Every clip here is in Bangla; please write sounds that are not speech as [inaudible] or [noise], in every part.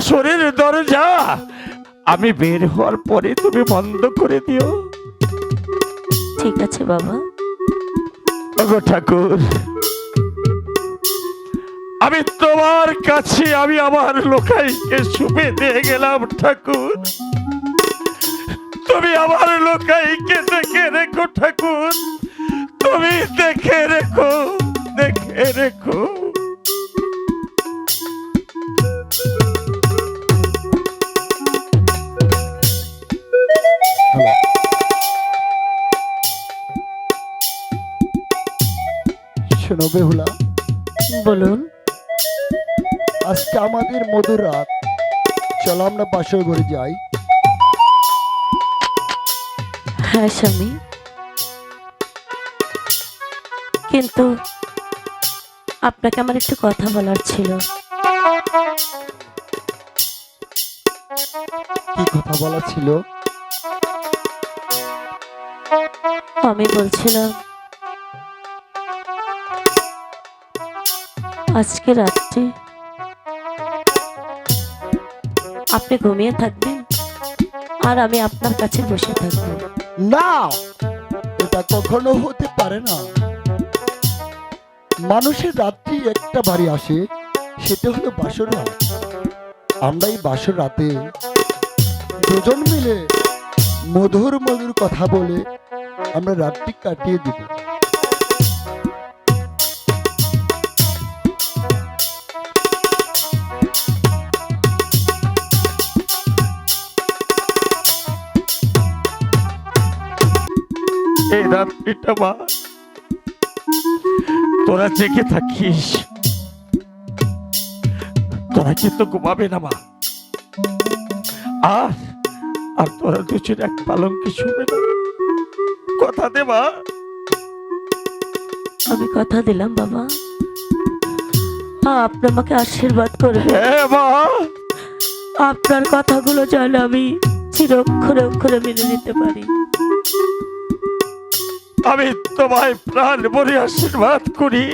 বাসরের দরজা। আমি বের হওয়ার পরে তুমি বন্ধ করে দিও। ঠিক আছে বাবা। ওগো ঠাকুর আমি তোমার কাছে আমি আমার লোকাইকে শুভে দিয়ে গেলাম ঠাকুর। তুমি আমার লোকাইকে দেখে রেখো ঠাকুর। তুমি দেখে রেখো দেখে রেখো। শোনো বেহুলা। বলুন। আজকে আমাদের মধুর রাত। চলো আমরা বাসর ঘরে যাই। হ্যাঁ স্বামী। কিন্তু আপনাকে আমার একটু কথা বলার ছিল। কি কথা বলা ছিল? আমি বলছিলাম আজকে রাত্রে আপনি ঘুমিয়ে থাকবেন আর আমি আপনার কাছে বসে থাকব। না, এটা কখনো হতে পারে না। মানুষের রাত্রি একটা বাড়ি আসে, সেটা হলো বাসর রাত। আমরা এই বাসর রাতে দুজন মিলে মধুর মধুর কথা বলে আমরা রাতটি কাটিয়ে দিব। এই রাত্রিটা মা তোরা জেগে থাকিস। তোরা কিন্তু ঘুমাবে না মা। আর আর তোরা দুজন এক পালঙ্কে শুবে না। কথা দে মা। আমি কথা দিলাম বাবা। আপনি আমাকে আশীর্বাদ করবে হ্যাঁ মা। আপনার কথাগুলো যেন আমি চিরক্ষরে অক্ষরে মেনে নিতে পারি। আমি তোমায় প্রাণ ভরে আশীর্বাদ করি।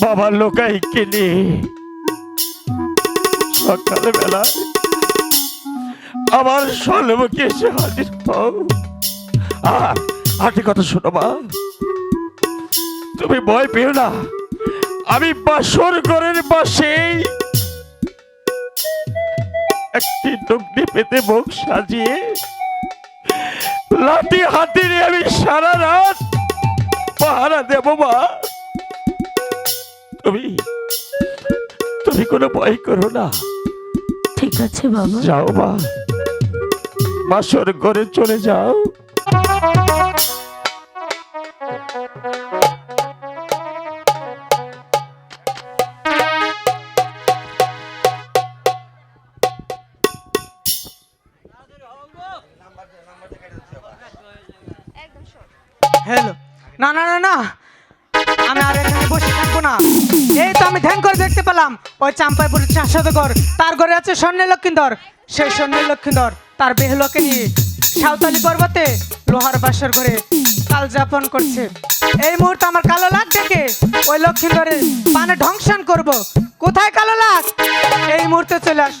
বাবার লোকাইকে নিয়ে সকালবেলা আমার সলমুখে এসে হাজির আরেকটি কথা শোনো মা। তুমি ভয় পেও না। আমি বাসর ঘরের পাশেই একটি ডুগনি পেতে মুখ সাজিয়ে লাঠি হাতে নিয়ে আমি সারা রাত পাহারা দেব মা। তুমি তুমি কোনো ভয় করো না। ঠিক আছে বাবা। যাও মা। বাসর ঘরে চলে যাও। ওই চাম্পাইপুরের চাষাদ ঘর। তার ঘরে আছে স্বর্ণের লক্ষ্মীধর সেই স্বর্ণের লক্ষ্মীধর তার বেহলকে নিয়ে সাঁওতালি পর্বতে লোহার বাসর ঘরে কাল যাপন করছে। এই মুহূর্তে আমার কালো লাগ ডেকে ওই লক্ষ্মীধরে পানে ধ্বংসান করব। কোথায় কালো লাগ? এই মুহূর্তে চলে আস।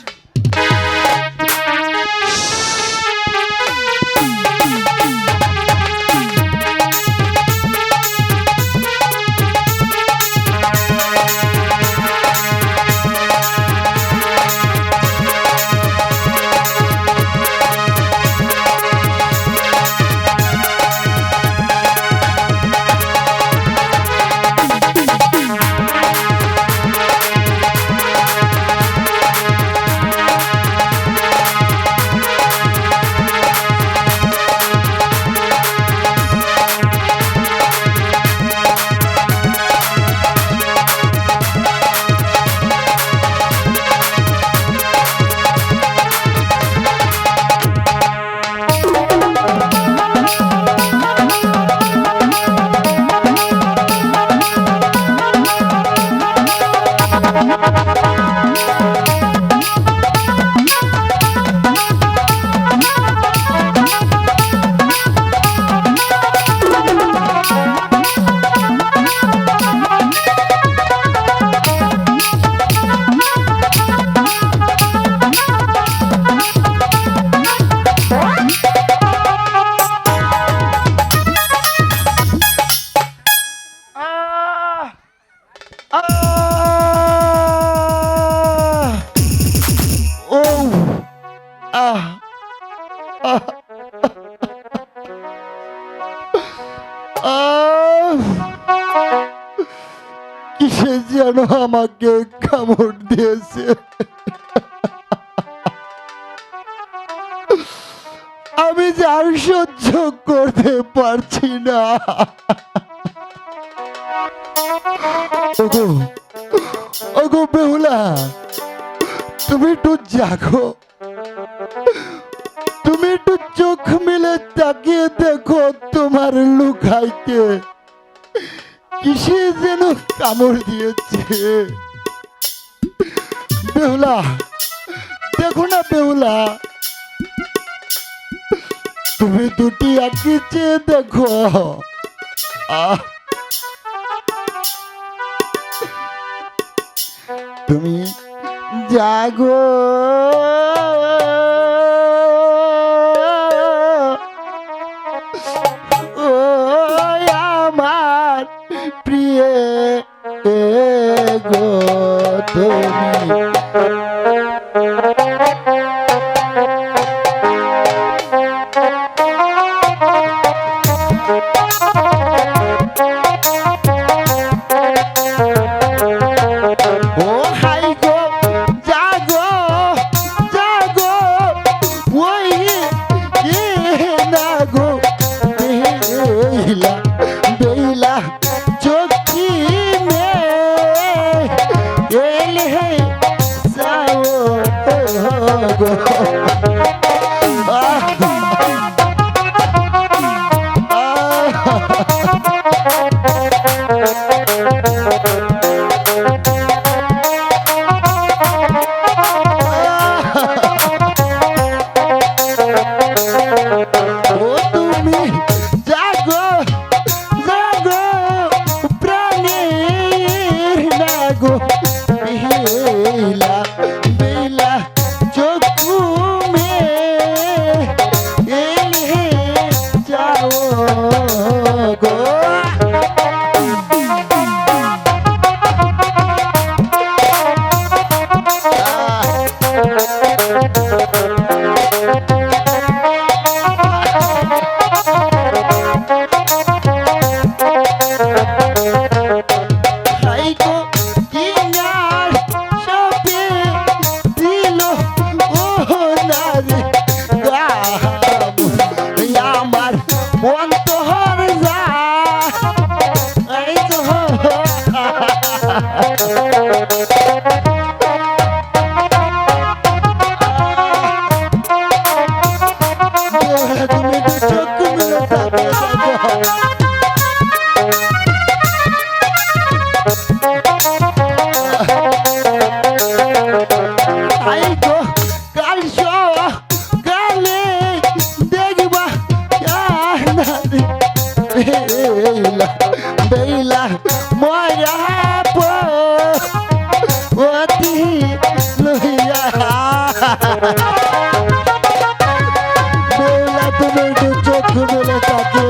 কিসে যেন আমাকে কামড় দিয়েছে? আমি যার সহ্য করতে পারছি না। ওগো বেহুলা, তুমি একটু জাগো। চোখ মিলে তাকিয়ে দেখো তোমার লুকাইতে। কিসে যেন কামড় দিয়েছে। বেহুলা, দেখো না বেহুলা। তুমি দুটি আঁকি দেখো। আহ। তুমি জাগো। Thank you.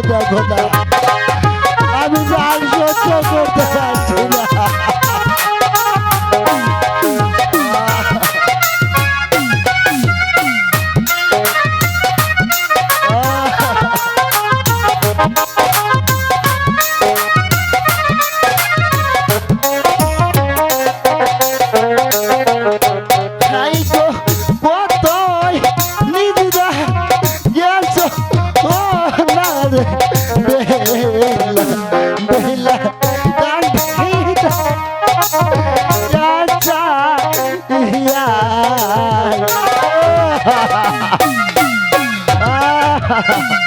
দেখো দা হারিয়া [laughs]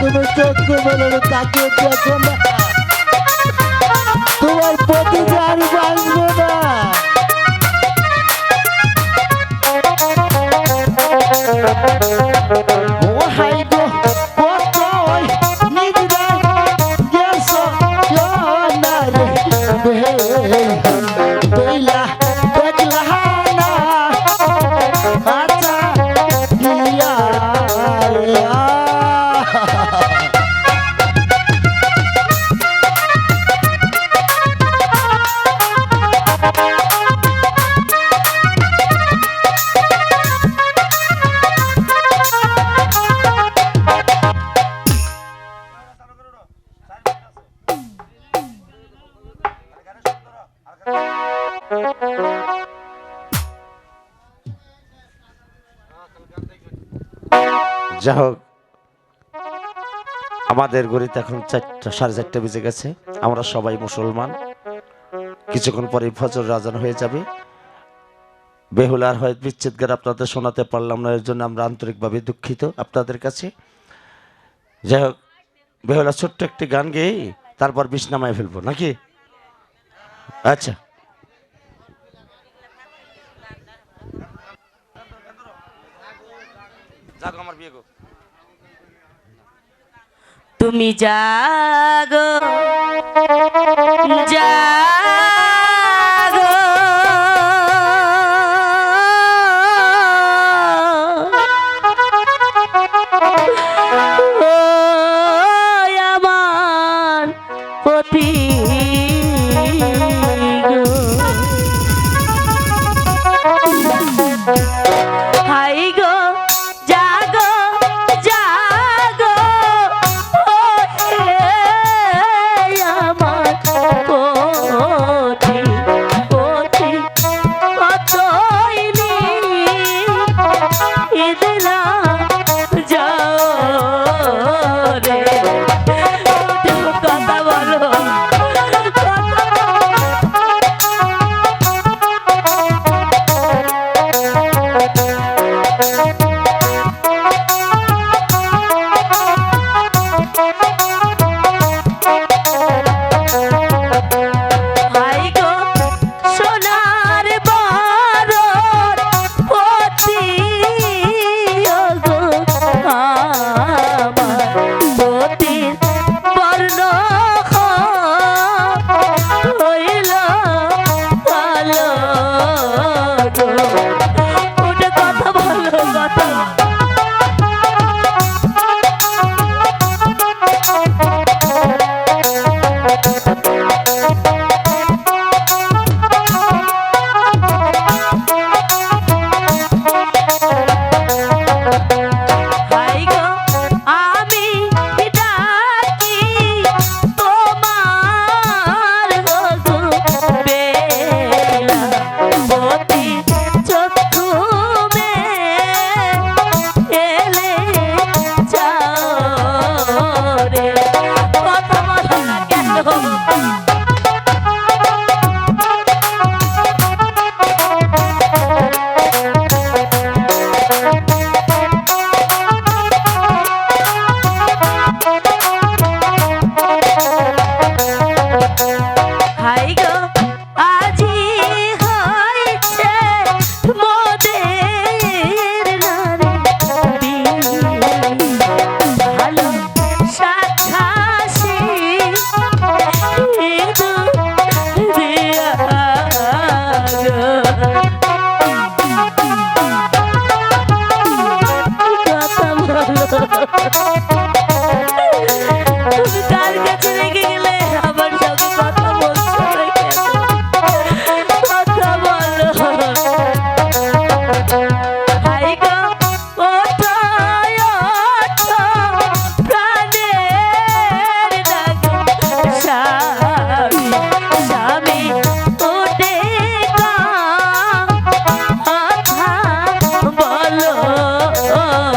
তুমি চক্ষু বলে তাকিয়ে দেখো না। আমাদের গড়িতে এখন চারটা, সাড়ে চারটা বেজে গেছে। আমরা সবাই মুসলমান। কিছুক্ষণ পরে ফজর রাজান হয়ে যাবে। বেহুলার হয় বিচ্ছেদ গান আপনাদের শোনাতে পারলাম না, এর জন্য আমরা আন্তরিকভাবে দুঃখিত আপনাদের কাছে। যাই হোক, বেহুলা, ছোট্ট একটি গান গেয়ে তারপর বিছনামায় ফেলব, নাকি? আচ্ছা। আমার বিয়ে তুমি জাগো জাগো Yeah.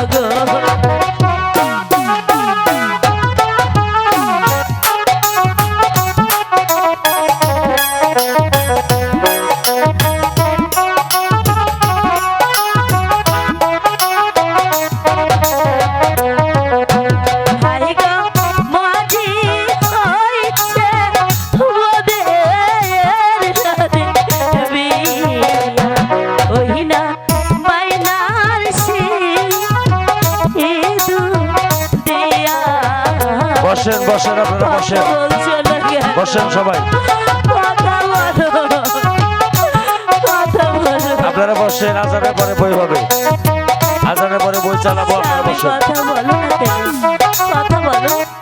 Cửa বসেন সবাই। আপনারা বসেন, আজানের পরে বই হবে আজানের পরে বই চালাবো, আপনারা বসেন। কথা বলো।